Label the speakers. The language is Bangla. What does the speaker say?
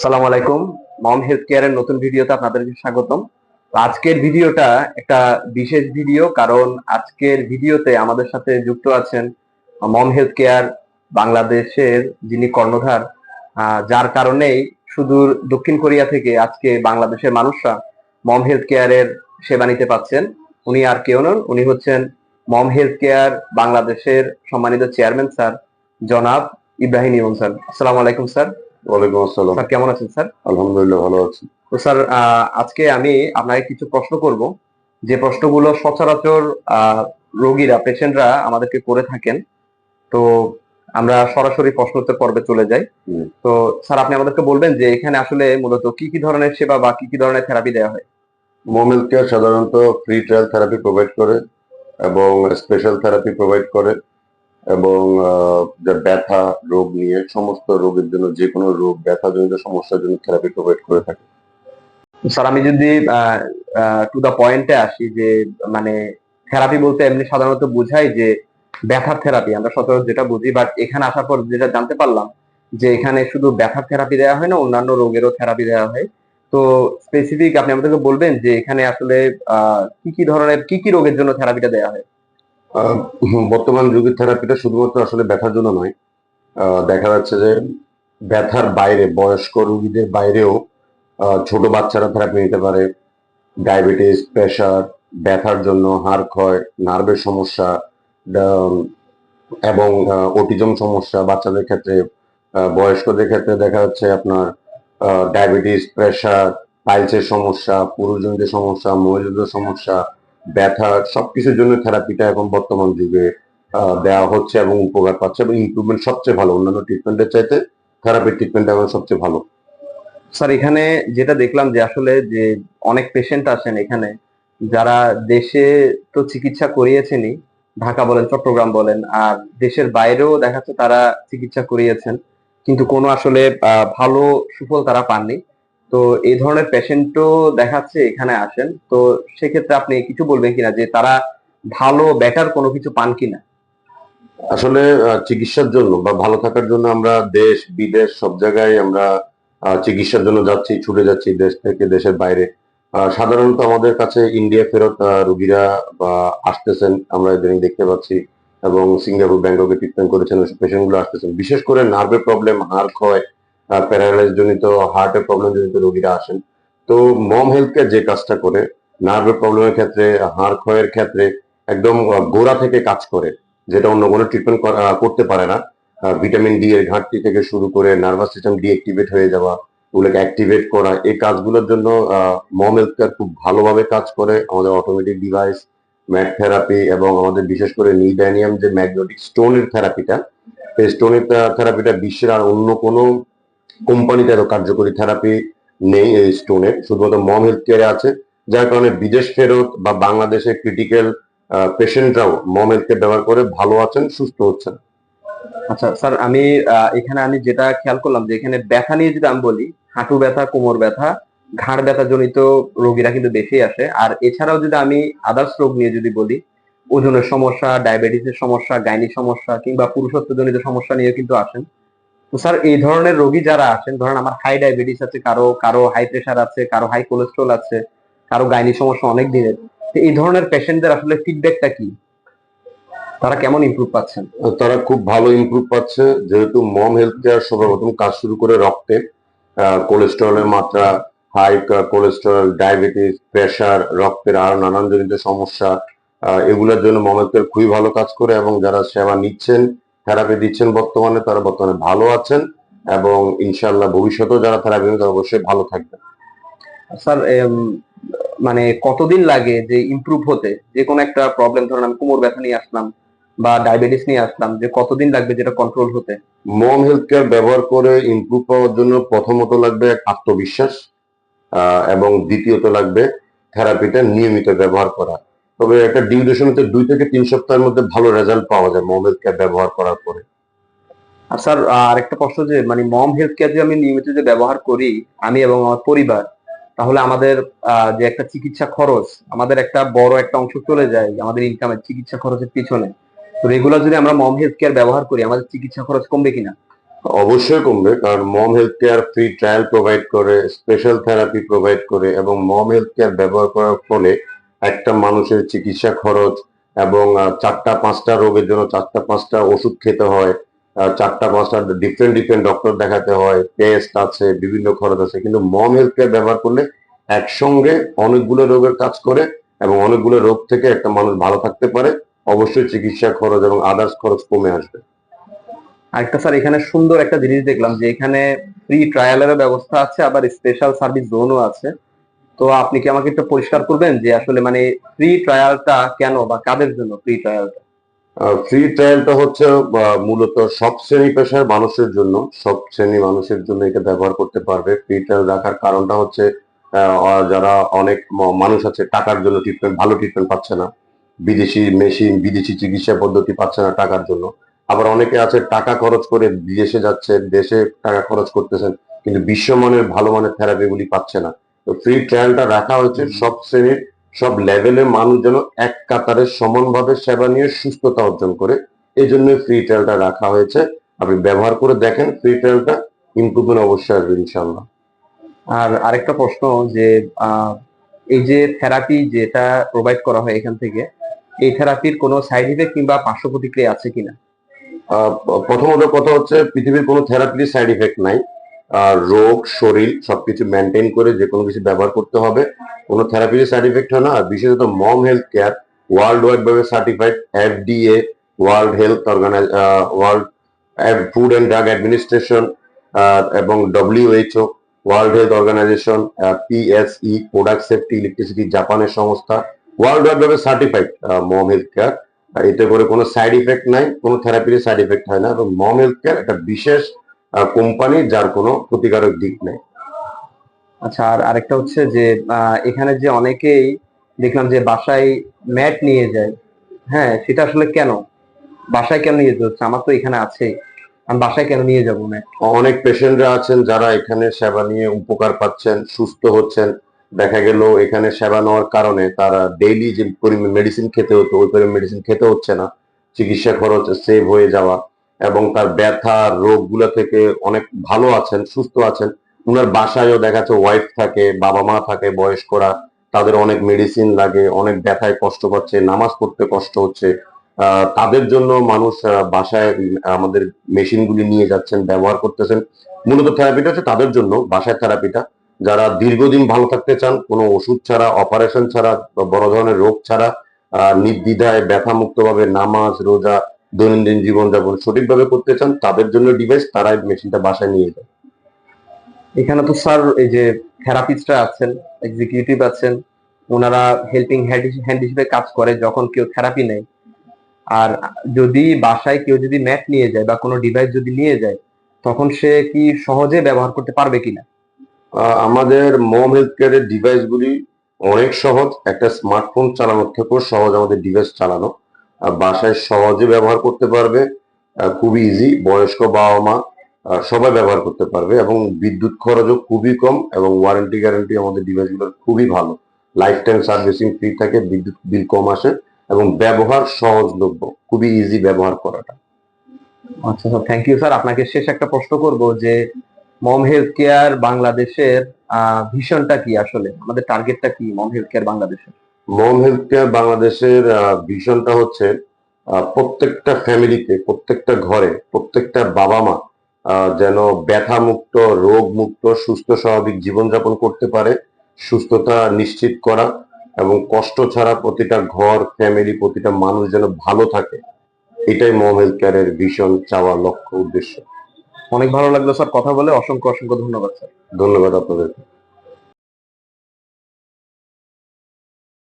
Speaker 1: সালাম আলাইকুম। মম হেলথ কেয়ারের নতুন ভিডিওতে আপনাদেরকে স্বাগতম। আজকের ভিডিওটা একটা বিশেষ ভিডিও, কারণ আজকের ভিডিওতে আমাদের সাথে যুক্ত আছেন মম হেলথ কেয়ার বাংলাদেশের যিনি কর্ণধার যার কারণেই সুদূর দক্ষিণ কোরিয়া থেকে আজকে বাংলাদেশের মানুষরা মম হেলথ কেয়ারের সেবা নিতে পাচ্ছেন। উনি আর কেউ নন, উনি হচ্ছেন মম হেলথ কেয়ার বাংলাদেশের সম্মানিত চেয়ারম্যান স্যার জনাব ইব্রাহিম ইমন স্যার। আসসালামু আলাইকুম স্যার।
Speaker 2: ওয়ালাইকুম আসসালাম।
Speaker 1: স্যার কেমন আছেন স্যার?
Speaker 2: আলহামদুলিল্লাহ ভালো আছি।
Speaker 1: তো স্যার আজকে আমি আপনাকে কিছু প্রশ্ন করব। যে প্রশ্নগুলো সচরাচর রোগীরা পেশেন্টরা আমাদেরকে করে থাকেন। তো আমরা সরাসরি প্রশ্নোত্তর পর্বে চলে যাই। তো স্যার আপনি আমাদেরকে বলবেন যে এখানে আসলে মূলত কি কি ধরনের সেবা বা কি কি ধরনের থেরাপি দেওয়া হয়?
Speaker 2: মোম কেয়ার সাধারণত ফ্রি ট্রায়াল থেরাপি প্রোভাইড করে এবং স্পেশাল থেরাপি প্রোভাইড করে। এবং আহ, যা ব্যথা রোগ নিয়ে সমস্ত রোগের জন্য যে কোনো রোগ ব্যথাজনিত সমস্যার জন্য থেরাপি প্রোভাইড করে থাকে।
Speaker 1: স্যার আমি যদি টু দা পয়েন্টে আসি যে মানে থেরাপি বলতে এমনি সাধারণত বুঝাই যে ব্যথার থেরাপি আমরা সচরাচর যেটা বুঝি বাট এখানে আসার পর যেটা জানতে পারলাম যে এখানে শুধু ব্যথার থেরাপি দেওয়া হয় না অন্যান্য রোগেরও থেরাপি দেওয়া হয়। তো স্পেসিফিক আপনি আমাদেরকে বলবেন যে এখানে আসলে কি কি ধরনের কি কি রোগের জন্য থেরাপিটা দেওয়া হয়?
Speaker 2: বর্তমান যুগের থেরাপিটা শুধুমাত্র আসলে ব্যথার জন্য নয়। দেখা যাচ্ছে যে ব্যথার বাইরে, বয়স্ক রোগীদের বাইরেও ছোট বাচ্চারা থেরাপি নিতে পারে। ডায়াবেটিস, প্রেশার, ব্যথার জন্য হাড় ক্ষয়, নার্ভের সমস্যা এবং অটিজম সমস্যা বাচ্চাদের ক্ষেত্রে বয়স্কদের ক্ষেত্রে দেখা যাচ্ছে আপনার ডায়াবেটিস, প্রেশার, পাইলসের সমস্যা, পুরুষজনদের সমস্যা, মহিলাদের সমস্যা ব্যথা, সবকিছুর জন্য থেরাপিটা এখন বর্তমান যুগে দেওয়া হচ্ছে এবং উপকার পাচ্ছে এবং ইমপ্রুভমেন্ট সবচেয়ে ভালো। অন্যান্য ট্রিটমেন্টের চাইতে থেরাপির ট্রিটমেন্ট এখন সবচেয়ে ভালো।
Speaker 1: স্যার এখানে যেটা দেখলাম যে আসলে যে অনেক পেশেন্ট আসেন এখানে, যারা দেশে তো চিকিৎসা করিয়েছেনই, ঢাকা বলেন, চট্টগ্রাম বলেন, আর দেশের বাইরেও দেখা যাচ্ছে তারা চিকিৎসা করিয়েছেন, কিন্তু কোনো আসলে ভালো সুফল তারা পাননি। তো এই ধরনের পেশেন্টও দেখাচ্ছে, এখানে আসেন। তো সেক্ষেত্রে আপনি কিছু বলবেন কিনা যে তারা ভালো বেটার কোনো কিছু পান কিনা?
Speaker 2: আসলে চিকিৎসার জন্য বা ভালো থাকার জন্য আমরা দেশ, বিদেশ, সব জায়গায় আমরা চিকিৎসার জন্য যাচ্ছি, ছুটে যাচ্ছি দেশ থেকে দেশের বাইরে। সাধারণত আমাদের কাছে ইন্ডিয়া ফেরত রোগীরা, বা, আসতেছেন, আমরা ইদানিং দেখতে পাচ্ছি। এবং সিঙ্গাপুর ব্যাংককে ট্রিটমেন্ট করেছেন পেশেন্টগুলো আসতেছেন। বিশেষ করে নার্ভের প্রবলেম হাড় ক্ষয় প্যারালাইজ জনিত হার্টের প্রবলেম জনিত রোগীরা আসেন। তো মম হেলথ কেয়ার যে কাজটা করে নার্ভের প্রবলেমের ক্ষেত্রে হাড় ক্ষয়ের ক্ষেত্রে একদম গোড়া থেকে কাজ করে, যেটা অন্য কোনো ট্রিটমেন্ট করতে পারে না। ভিটামিন ডি এর ঘাটতি থেকে শুরু করে নার্ভাস সিস্টেম ডিঅ্যাক্টিভেট হয়ে যাওয়া, ওগুলোকে অ্যাক্টিভেট করা, এই কাজগুলোর জন্য মম হেলথ কেয়ার খুব ভালোভাবে কাজ করে। আমাদের অটোমেটিক ডিভাইস ম্যাট থেরাপি এবং আমাদের বিশেষ করে নিডানিয়াম যে ম্যাগনেটিক স্টোনের থেরাপিটা এই স্টোনের থেরাপিটা বিশ্বের আর অন্য কোনো কোম্পানিতে এত কার্যকরী থেরাপি নেই এই স্টোনের শুধুমাত্র মম হেলথ কেয়ারে আছে, যার কারণে বিদেশ ফেরত বা বাংলাদেশের ক্রিটিক্যাল পেশেন্টরাও মম হেলথ কেয়ার ব্যবহার করে ভালো আছেন, সুস্থ হচ্ছেন।
Speaker 1: আচ্ছা স্যার আমি এখানে আমি যেটা খেয়াল করলাম যে এখানে ব্যথা নিয়ে যদি আমি বলি, হাঁটু ব্যথা, কোমর ব্যথা, ঘাড় ব্যথা জনিত রোগীরা কিন্তু বেশি আসে। আর এছাড়াও যদি আমি আদার্স রোগ নিয়ে যদি বলি, ওজনের সমস্যা ডায়াবেটিসের সমস্যা গাইনি সমস্যা কিংবা পুরুষত্ব জনিত সমস্যা নিয়ে কিন্তু আসেন। তো স্যার, এই ধরনের রোগী যারা আছেন, ধরেন আমার হাই ডায়াবেটিস আছে, কারও কারও হাই প্রেশার আছে, কারও হাই কোলেস্ট্রল আছে, কারও গাইনি সমস্যা অনেক দিনের এই ধরনের পেশেন্টদের আসলে ফিডব্যাকটা কি? তারা কেমন ইমপ্রুভ পাচ্ছেন?
Speaker 2: তারা খুব ভালো ইমপ্রুভ পাচ্ছে, যেহেতু মম হেলথ কেয়ার সর্বপ্রথম কাজ শুরু করে রক্তে কোলেস্টেরলের মাত্রা হাই কোলেস্টেরল ডায়াবেটিস প্রেশার রক্তের আরও নানান জনিত সমস্যা এগুলোর জন্য মম হেলথ কেয়ার খুবই ভালো কাজ করে, এবং যারা সেবা নিচ্ছেন থেরাপি দিচ্ছেন বর্তমানে তারা বর্তমানে ভালো আছেন এবং ইনশাল্লাহ ভবিষ্যতেও যারা থেরাপি তারা অবশ্যই ভালো থাকবে
Speaker 1: স্যার মানে কতদিন লাগে যে ইমপ্রুভ হতে? যে কোনো একটা প্রবলেম ধরেন আমি কোমর ব্যথা নিয়ে আসলাম বা ডায়াবেটিস নিয়ে আসলাম যে কতদিন লাগবে যেটা কন্ট্রোল হতে?
Speaker 2: মম হেলথ কেয়ার ব্যবহার করে ইমপ্রুভ পাওয়ার জন্য প্রথমত লাগবে এক আত্মবিশ্বাস আহ, এবং দ্বিতীয়ত লাগবে থেরাপিটা নিয়মিত ব্যবহার করা। তবে একটা ডিউরেশন হতে দুই থেকে তিন সপ্তাহের মধ্যে ভালো রেজাল্ট পাওয়া যায় মম হেলথ কেয়ার ব্যবহার করার পরে।
Speaker 1: আর স্যার আরেকটা প্রশ্ন যে মানে মম হেলথ কেয়ার যে আমি নিয়মিত যে ব্যবহার করি আমি এবং আমার পরিবার তাহলে আমাদের যে একটা চিকিৎসা খরচ আমাদের একটা বড় একটা অংশ চলে যায় আমাদের ইনকামের চিকিৎসা খরচের পিছনে। তো রেগুলার যদি আমরা মম হেলথ কেয়ার ব্যবহার করি আমাদের চিকিৎসা খরচ কমবে কিনা?
Speaker 2: অবশ্যই কমবে কারণ Mom health care free trial provide করে স্পেশাল থেরাপি প্রোভাইড করে এবং মম হেলথ কেয়ার ব্যবহার করার ফলে একটা মানুষের চিকিৎসা খরচ এবং চারটা, পাঁচটা রোগের জন্য চারটা, পাঁচটা ওষুধ খেতে হয় চারটা, পাঁচটা ডিফারেন্ট ডিফারেন্ট ডক্টর দেখাতে হয় টেস্ট আছে, বিভিন্ন খরচ আছে, কিন্তু মম হেলথ কেয়ার ব্যবহার করলে একসঙ্গে অনেকগুলো রোগের কাজ করে এবং অনেকগুলো রোগ থেকে একটা মানুষ ভালো থাকতে পারে, অবশ্যই চিকিৎসা খরচ এবং আদার্স খরচ কমে আসবে।
Speaker 1: আরেকটা স্যার এখানে সুন্দর একটা জিনিস দেখলাম যে এখানে ফ্রি ট্রায়ালের ব্যবস্থা আছে, আবার স্পেশাল সার্ভিস জোনও আছে। তো আপনি কি আমাকে একটু পরিষ্কার করবেন যে আসলে মানে ফ্রি ট্রায়ালটা কেন বা কাদের জন্য ফ্রি ট্রায়ালটা
Speaker 2: ফ্রি ট্রায়ালটা হচ্ছে মূলত সব শ্রেণি পেশার মানুষের জন্য, সব শ্রেণি মানুষের জন্য এটা ব্যবহার করতে পারবে। ফ্রি ট্রায়াল রাখার কারণটা হচ্ছে যারা অনেক মানুষ আছে, টাকার জন্য ট্রিটমেন্ট ভালো ট্রিটমেন্ট পাচ্ছে না। বিদেশি মেশিন বিদেশি চিকিৎসা পদ্ধতি পাচ্ছে না টাকার জন্য। আবার অনেকে আছে, টাকা খরচ করে বিদেশে যাচ্ছে দেশে টাকা খরচ করতেছেন, কিন্তু বিশ্বমানের ভালো মানের থেরাপি গুলি পাচ্ছে না। তো ফ্রি ট্রায়ালটা রাখা হয়েছে। সব শ্রেণির সব লেভেলের মানুষ যেন এক কাতারে সমানভাবে সেবা নিয়ে সুস্থতা অর্জন করে এই জন্য ফ্রি ট্রায়ালটা রাখা হয়েছে। আপনি ব্যবহার করে দেখেন ফ্রি ট্রায়ালটা ইমপ্রুভমেন্ট অবশ্যই আসবে ইনশাল্লাহ
Speaker 1: আর আরেকটা প্রশ্ন যে আহ, এই যে থেরাপি যেটা প্রোভাইড করা হয় এখান থেকে এই থেরাপির কোনো সাইড ইফেক্ট কিংবা পার্শ্ব প্রতিক্রিয়া আছে কিনা?
Speaker 2: আহ, প্রথমত কথা হচ্ছে পৃথিবীর কোনো থেরাপির সাইড ইফেক্ট নাই। রোগ, শরীর সবকিছু মেনটেন করে যে কোনো কিছু ব্যবহার করতে হবে। কোনো থেরাপির সাইড ইফেক্ট হয় না। আর বিশেষত Mom health care world wide ভাবে certified FDA world health organize world food and drug administration এবং WHO world health organization PSE product safety electricity জাপানের সংস্থা ওয়ার্ল্ড ওয়াইড ভাবে সার্টিফাইড মম হেলথ কেয়ার এতে করে কোনো সাইড ইফেক্ট নাই, কোনো থেরাপির সাইড ইফেক্ট হয় না। এবং মম হেলথ কেয়ার একটা বিশেষ কোম্পানি যার কোনো ক্ষতিকারক দিক নেই।
Speaker 1: আচ্ছা আর আরেকটা হচ্ছে যে এখানে যে অনেকেই দেখলাম যে বাসায় ম্যাট নিয়ে যায় হ্যাঁ সেটা আসলে কেন? বাসায় কেন নিয়ে যেতে হচ্ছে? আমার তো এখানে আছে আমি বাসায় কেন নিয়ে যাব ম্যাট?
Speaker 2: অনেক পেশেন্টরা আছেন যারা এখানে সেবা নিয়ে উপকার পাচ্ছেন সুস্থ হচ্ছেন। দেখা গেল এখানে সেবা নেওয়ার কারণে তারা ডেইলি যে পরিমাণ মেডিসিন খেতে হতো ওই পরিমাণ মেডিসিন খেতে হচ্ছে না। চিকিৎসা খরচ সেভ হয়ে যাওয়া। এবং তার ব্যথা, রোগগুলো থেকে অনেক ভালো আছেন, সুস্থ আছেন। উনার বাসায়ও দেখা যাচ্ছে ওয়াইফ থাকে বাবা মা থাকে বয়স্করা, তাদের অনেক মেডিসিন লাগে, অনেক ব্যথায় কষ্ট পাচ্ছে, নামাজ পড়তে কষ্ট হচ্ছে। তাদের জন্য মানুষ বাসায় আমাদের মেশিনগুলি নিয়ে যাচ্ছেন, ব্যবহার করতেছেন। মূলত থেরাপিটা হচ্ছে তাদের জন্য, বাসায় থেরাপিটা যারা দীর্ঘদিন ভালো থাকতে চান, কোনো ওষুধ ছাড়া অপারেশন ছাড়া বড় ধরনের রোগ ছাড়া নির্দ্বিধায় ব্যথা মুক্ত ভাবে নামাজ, রোজা দৈনন্দিন জীবনযাপন সঠিকভাবে করতে চান, তাদের জন্য ডিভাইস তারা এই মেশিনটা বাসায় নিয়ে যায়।
Speaker 1: এখানে তো স্যার এই যে থেরাপিস্টরা আছেন এক্সিকিউটিভ আছেন, ওনারা হেল্পিং হ্যান্ড হিসেবে কাজ করে যখন কেউ থেরাপি নেয়। আর যদি বাসায় কেউ যদি ম্যাট নিয়ে যায় বা কোনো ডিভাইস যদি নিয়ে যায়, তখন সে কি সহজে ব্যবহার করতে পারবে কিনা?
Speaker 2: আমাদের মম হেলথ কেয়ারের ডিভাইসগুলি অনেক সহজ। একটা স্মার্টফোন চালানোর থেকেও সহজ আমাদের ডিভাইস চালানো। বাসায় সহজে ব্যবহার করতে পারবে খুবই ইজি বয়স্ক বাবা মা সবাই ব্যবহার করতে পারবে এবং বিদ্যুৎ খরচও খুবই কম এবং ওয়ারেন্টি গ্যারেন্টি আমাদের ডিভাইসগুলোর খুবই ভালো। লাইফ টাইম সার্ভিসিং ফ্রি থাকে, বিদ্যুৎ বিল কম আসে এবং ব্যবহার সহজলভ্য, খুবই ইজি ব্যবহার করাটা।
Speaker 1: আচ্ছা স্যার থ্যাংক ইউ স্যার আপনাকে শেষ একটা প্রশ্ন করব যে মম হেলথ কেয়ার বাংলাদেশের ভিশনটা কি আসলে? আমাদের টার্গেটটা কি মম হেলথ কেয়ার বাংলাদেশের?
Speaker 2: মম হেলথ কেয়ার বাংলাদেশের ভিশনটা হচ্ছে প্রত্যেকটা ফ্যামিলিতে প্রত্যেকটা ঘরে প্রত্যেকটা বাবা মা যেন ব্যথা মুক্ত রোগ মুক্ত সুস্থ স্বাভাবিক জীবনযাপন করতে পারে সুস্থতা নিশ্চিত করা এবং কষ্ট ছাড়া প্রতিটা ঘর ফ্যামিলি প্রতিটা মানুষ যেন ভালো থাকে। এটাই মম হেলথ কেয়ারের ভীষণ চাওয়া লক্ষ্য উদ্দেশ্য।
Speaker 1: অনেক ভালো লাগল স্যার কথা বলে। অসংখ্য অসংখ্য ধন্যবাদ স্যার।
Speaker 2: ধন্যবাদ আপনাদেরকে।